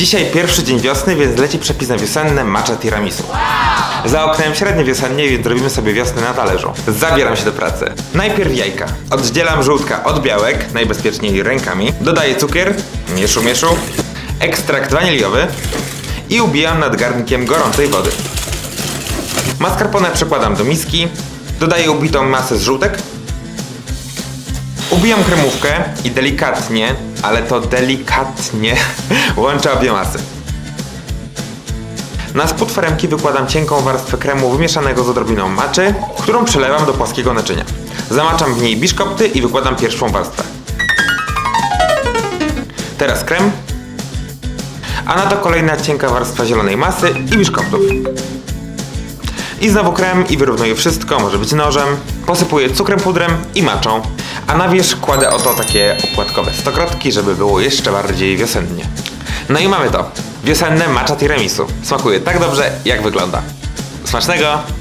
Dzisiaj pierwszy dzień wiosny, więc leci przepis na wiosenne matcha tiramisu. Za oknem średnio wiosennie, więc robimy sobie wiosnę na talerzu. Zabieram się do pracy. Najpierw jajka. Oddzielam żółtka od białek, najbezpieczniej rękami. Dodaję cukier, mieszu, mieszu, ekstrakt waniliowy i ubijam nad garnkiem gorącej wody. Mascarpone przekładam do miski, dodaję ubitą masę z żółtek, ubijam kremówkę i delikatnie, ale to delikatnie łączę obie masy. Na spód foremki wykładam cienką warstwę kremu wymieszanego z odrobiną maczy, którą przelewam do płaskiego naczynia. Zamaczam w niej biszkopty i wykładam pierwszą warstwę. Teraz krem, a na to kolejna cienka warstwa zielonej masy i biszkoptów. I znowu krem i wyrównuję wszystko, może być nożem. Posypuję cukrem pudrem i maczą. A na wierzch kładę oto takie opłatkowe stokrotki, żeby było jeszcze bardziej wiosennie. No i mamy to. Wiosenne matcha tiramisu. Smakuje tak dobrze, jak wygląda. Smacznego!